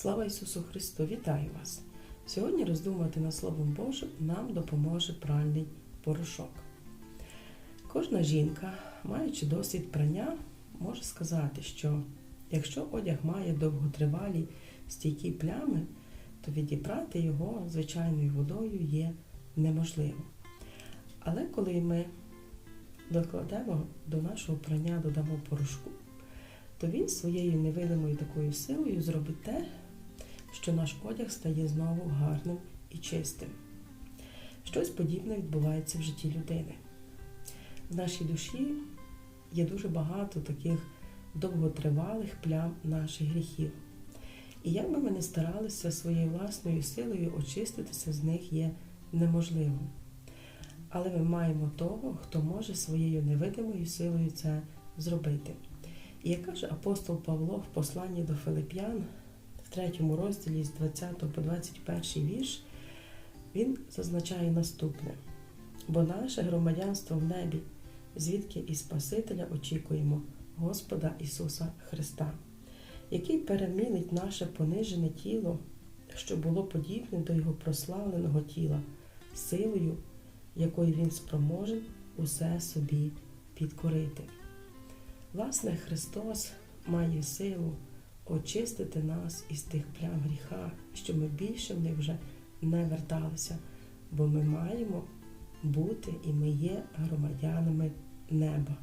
Слава Ісусу Христу! Вітаю вас! Сьогодні роздумувати над Словом Божим нам допоможе пральний порошок. Кожна жінка, маючи досвід прання, може сказати, що якщо одяг має довготривалі стійкі плями, то відібрати його звичайною водою є неможливо. Але коли ми докладемо до нашого прання, додамо порошку, то він своєю невидимою такою силою зробить те, що наш одяг стає знову гарним і чистим. Щось подібне відбувається в житті людини. В нашій душі є дуже багато таких довготривалих плям наших гріхів. І як би ми не старалися своєю власною силою очиститися з них є неможливо. Але ми маємо того, хто може своєю невидимою силою це зробити. І як каже апостол Павло в посланні до Филип'ян, в третьому розділі з 20 по 21 вірш, він зазначає наступне: бо наше громадянство в небі, звідки і Спасителя очікуємо Господа Ісуса Христа, який перемінить наше понижене тіло, що було подібне до Його прославленого тіла, силою, якою Він спроможен усе собі підкорити. Власне, Христос має силу очистити нас із тих плям гріха, щоб ми більше в них вже не верталися, бо ми маємо бути і ми є громадянами неба.